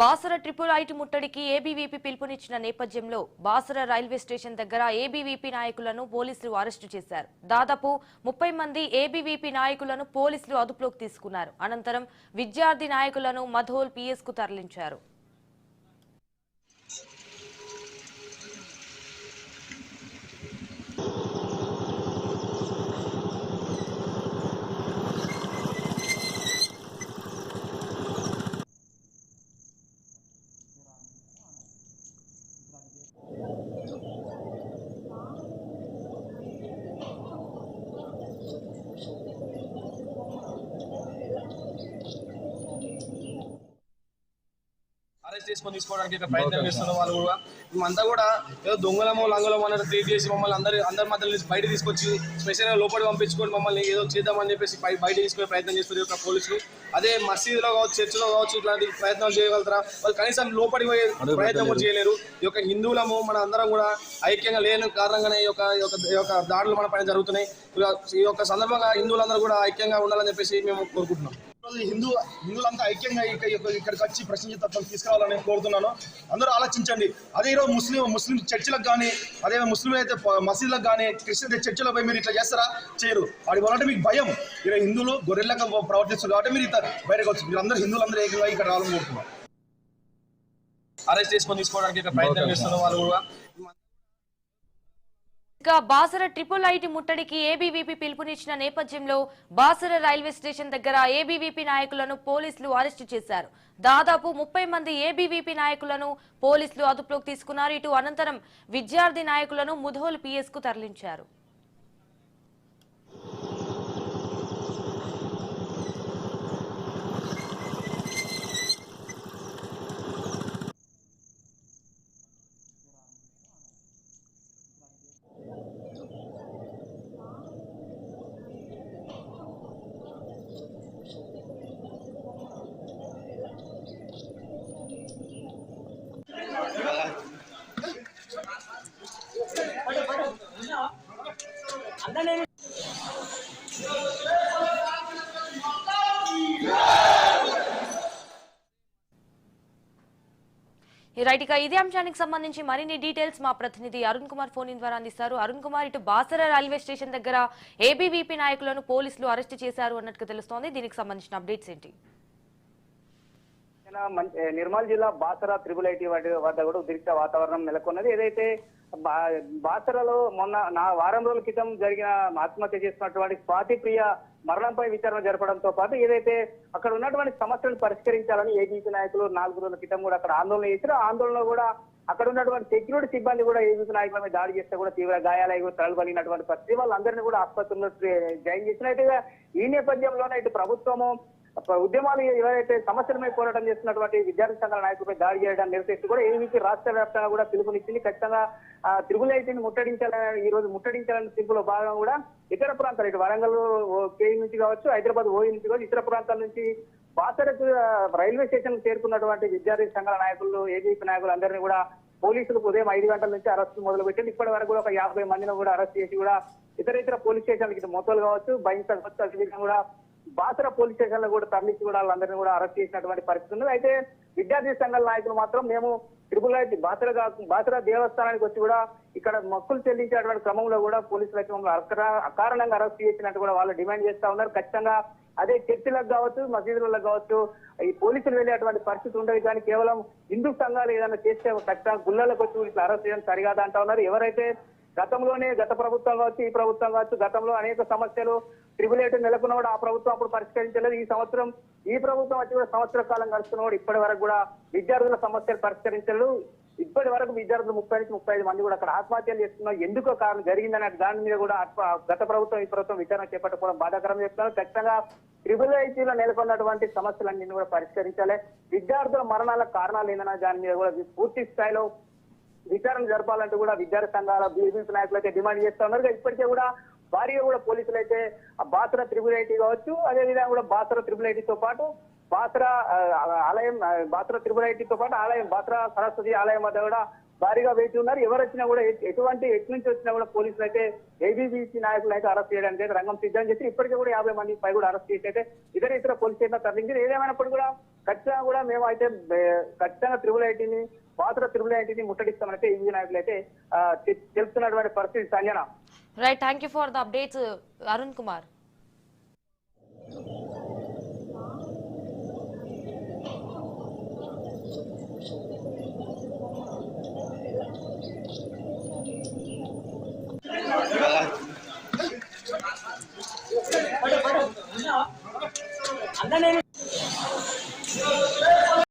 Basara triple IT ముట్టడికి ABVP పిలుపునిచ్చిన నేపథ్యంలో బాసర రైల్వే స్టేషన్ దగ్గర ఏబీవీపీ నాయకులను పోలీసులు అరెస్టు చేశారు. దాదాపు ముప్పై మంది ఏబీవీపీ నాయకులను పోలీసులు అదుపులోకి తీసుకున్నారు. అనంతరం విద్యార్థి నాయకులను మధోల్ పీఎస్కు తరలించారు. చేసుకొని తీసుకోవడానికి ఇక్కడ ప్రయత్నం చేస్తున్న వాళ్ళు కూడా. మేమంతా కూడా ఏదో దొంగలమో లంగలమో అనేది క్రియేట్ చేసి మమ్మల్ని అందరి అందరి నుంచి బయట తీసుకొచ్చి స్పెషల్గా లోపలి పంపించుకొని మమ్మల్ని ఏదో చేద్దామని చెప్పేసి బయ- బయట తీసుకునే ప్రయత్నం చేస్తుంది ఒక పోలీసులు. అదే మసీదులో కావచ్చు చర్చిలో కావచ్చు ఇట్లాంటి ప్రయత్నాలు చేయగలుగుతారా? వాళ్ళు కనీసం లోపలికి పోయే ప్రయత్నం కూడా చేయలేరు. ఈ యొక్క హిందువులము మన అందరం కూడా ఐక్యంగా లేని కారణంగానే ఈ యొక్క ఈ యొక్క దాడులు మన పైన జరుగుతున్నాయి. ఈ యొక్క సందర్భంగా హిందువులందరూ కూడా ఐక్యంగా ఉండాలని చెప్పేసి మేము కోరుకుంటున్నాం. హిందూ హిందువులంతా ఐక్యంగా ఇక్క- ఇక్క- ఇక్కడికి వచ్చి ప్రశ్నించతత్వం తీసుకురావాలని కోరుతున్నాను. అందరూ ఆలోచించండి. అదే ఈరోజు ముస్లిం ముస్లిం చర్చిలకు కానీ అదే ముస్లిం అయితే మసీదులకు కానీ క్రిస్టియన్ చర్చిలో పోయి మీరు ఇట్లా చేస్తారా? చేయరు. వాడి వల్ల మీకు భయం. ఇక్కడ హిందువులు గొర్రెలకు ప్రవర్తిస్తారు కాబట్టి మీరు ఇట్లా బయటకు వచ్చి మీరు అందరూ హిందువులందరూ ఏకంగా ఇక్కడ రావాలని కోరుతున్నాను అరెస్ట్ చేసుకొని తీసుకోవడానికి ఇక్కడ ప్రయత్నం చేస్తున్న వాళ్ళు కూడా ఇక బాసర ట్రిపుల్ ఐటీ ముట్టడికి ఏబీవీపీ పిలుపునిచ్చిన నేపథ్యంలో బాసర రైల్వే స్టేషన్ దగ్గర ఏబీవీపీ నాయకులను పోలీసులు అరెస్టు చేశారు. దాదాపు ముప్పై మంది ఏబీవీపీ నాయకులను పోలీసులు అదుపులోకి తీసుకున్నారు. ఇటు అనంతరం విద్యార్థి నాయకులను ముధోల్ పిఎస్కు తరలించారు. రైట్ ఇక ఇదే అంశానికి సంబంధించి మరిన్ని డీటెయిల్స్ మా ప్రతినిధి అరుణ్ కుమార్ ఫోన్ ఇన్ ద్వారా అందిస్తారు. అరుణ్ కుమార్ ఇటు బాసర రైల్వే స్టేషన్ దగ్గర ఏబీవీపీ నాయకులను పోలీసులు అరెస్ట్ చేశారు అన్నట్టుగా తెలుస్తోంది. దీనికి సంబంధించిన అప్డేట్స్ ఏంటి? నిర్మల్ జిల్లా బాసరా త్రిబుల్ ఐటీ వద్ద వద్ద కూడా ఉద్రిక్త వాతావరణం నెలకొన్నది. ఏదైతే బా- బాసరలో మొన్న నా వారం రోజుల క్రితం జరిగిన ఆత్మహత్య చేసినటువంటి స్వాతి ప్రియ మరణంపై విచారణ జరపడంతో పాటు ఏదైతే అక్కడ ఉన్నటువంటి సమస్యలను పరిష్కరించాలని ఏబీపీ నాయకులు నాలుగు రోజుల క్రితం కూడా అక్కడ ఆందోళన చేశారు. ఆందోళన ఆందోళనలో కూడా అక్కడ ఉన్నటువంటి సెక్యూరిటీ సిబ్బంది కూడా ఏబీపీ నాయకుల మీద దాడి చేస్తే కూడా తీవ్ర గాయాలై కూడా తలబలిగినటువంటి పరిస్థితి. వాళ్ళందరినీ కూడా ఆసుపత్రిలో జాయిన్ చేసినట్టుగా ఈ నేపథ్యంలోనే ఇటు ప్రభుత్వము ఉద్యమాలు ఎవరైతే సమస్యల పోరాటం చేస్తున్నటువంటి విద్యార్థి సంఘాల నాయకులపై దాడి చేయడం నిరసిస్తూ కూడా ఏవీపీ రాష్ట్ర వ్యాప్తంగా కూడా పిలుపునిచ్చింది. ఖచ్చితంగా ఆ, ఐటీని ముట్టడించాలని ఈ రోజు ముట్టడించాలని పిలుపులో భాగంగా కూడా ఇతర ప్రాంతాలు ఇటు వరంగల్ కేయి నుంచి కావచ్చు హైదరాబాద్ ఓయి నుంచి కావచ్చు ఇతర ప్రాంతాల నుంచి బాసరకు రైల్వే స్టేషన్ చేరుకున్నటువంటి విద్యార్థి సంఘాల నాయకులు ఏబీపీ నాయకులు అందరినీ కూడా పోలీసులు ఉదయం ఐదు గంటల నుంచి అరెస్ట్ మొదలు పెట్టింది ఇప్పటి వరకు కూడా ఒక యాభై మందిని కూడా అరెస్ట్ చేసి కూడా ఇతర ఇతర పోలీస్ స్టేషన్లకి మొత్తాలు కావచ్చు బైంస అదేవిధంగా కూడా బాసర పోలీస్ స్టేషన్లో కూడా తరలించి కూడా వాళ్ళందరినీ కూడా అరెస్ట్ చేసినటువంటి పరిస్థితి ఉంది అయితే విద్యార్థి సంఘాల నాయకులు మాత్రం మేము ట్రిపుల్ ఐటీ బాసర బాసర దేవస్థానానికి వచ్చి కూడా ఇక్కడ మొక్కులు చెల్లించేటువంటి క్రమంలో కూడా పోలీసులకి మమ్మల్ని అకారణంగా అరెస్ట్ చేసినట్టు కూడా వాళ్ళు డిమాండ్ చేస్తా ఉన్నారు. ఖచ్చితంగా అదే చర్చిలకు కావచ్చు మసీదులకు కావచ్చు ఈ పోలీసులు వెళ్ళేటువంటి పరిస్థితి ఉండదు. కానీ కేవలం హిందూ సంఘాలు ఏదైనా చేస్తే ఖచ్చితంగా గుళ్ళలకు వచ్చి ఇట్లా అరెస్ట్ చేయడం సరికాదు అంటా ఉన్నారు. ఎవరైతే గతంలోనే గత ప్రభుత్వం కావచ్చు ఈ ప్రభుత్వం కావచ్చు గతంలో అనేక సమస్యలు ట్రిబుల్ ఎయిట్ నెలకొన్న కూడా ఆ ప్రభుత్వం అప్పుడు పరిష్కరించలేదు. ఈ సంవత్సరం ఈ ప్రభుత్వం వచ్చి కూడా సంవత్సర కాలం గడుస్తున్న కూడా ఇప్పటి వరకు కూడా విద్యార్థుల సమస్యలు పరిష్కరించలేదు. ఇప్పటి వరకు విద్యార్థులు ముప్పై నుంచి ముప్పై ఐదు మంది కూడా అక్కడ ఆత్మహత్యలు చేస్తున్నారు. ఎందుకో కారణం జరిగిందనే దాని మీద కూడా గత ప్రభుత్వం ఈ ప్రభుత్వం విచారణ చేపట్టకపోవడం బాధాకరం చెప్తున్నారు. ఖచ్చితంగా ట్రిబుల్ ఐటీలో నెలకొన్నటువంటి సమస్యలన్నీ కూడా పరిష్కరించాలి. విద్యార్థుల మరణాల కారణాలు ఏందన్న దాని మీద కూడా పూర్తి స్థాయిలో విచారణ జరపాలంటూ కూడా విద్యార్థి సంఘాల బీజేపీ నాయకులు అయితే డిమాండ్ చేస్తా ఉన్నారు. ఇప్పటికే కూడా భారీగా కూడా పోలీసులు అయితే బాసర త్రిబుల్ ఐటీ కావచ్చు అదే విధంగా కూడా బాసర త్రిబుల్ ఐటీతో పాటు బాసర ఆలయం బాసర త్రిబుల్ ఐటీతో పాటు ఆలయం బాసర సరస్వతి ఆలయం వద్ద కూడా భారీగా వేచి ఉన్నారు. ఎవరు వచ్చినా కూడా ఎటువంటి ఎటు నుంచి వచ్చినా కూడా పోలీసులు అయితే ఏబీబీసీ నాయకులు అయితే అరెస్ట్ చేయడానికి అయితే రంగం సిద్ధం చేసి ఇప్పటికే కూడా యాభై మంది పై కూడా అరెస్ట్ చేసి అయితే ఇతర ఇతర పోలీస్ స్టేషన్ తరలించారు ఏదేమైనప్పుడు కూడా ఖచ్చితంగా కూడా మేము అయితే ఖచ్చితంగా త్రిబుల్ ఐటీని బాసర త్రిబుల్ ఐటీని ముట్టడిస్తామని అయితే నాయకులు అయితే ఆ, తెలుపుతున్నటువంటి పరిస్థితి Sanjana. Right thank for the updates Arun Kumar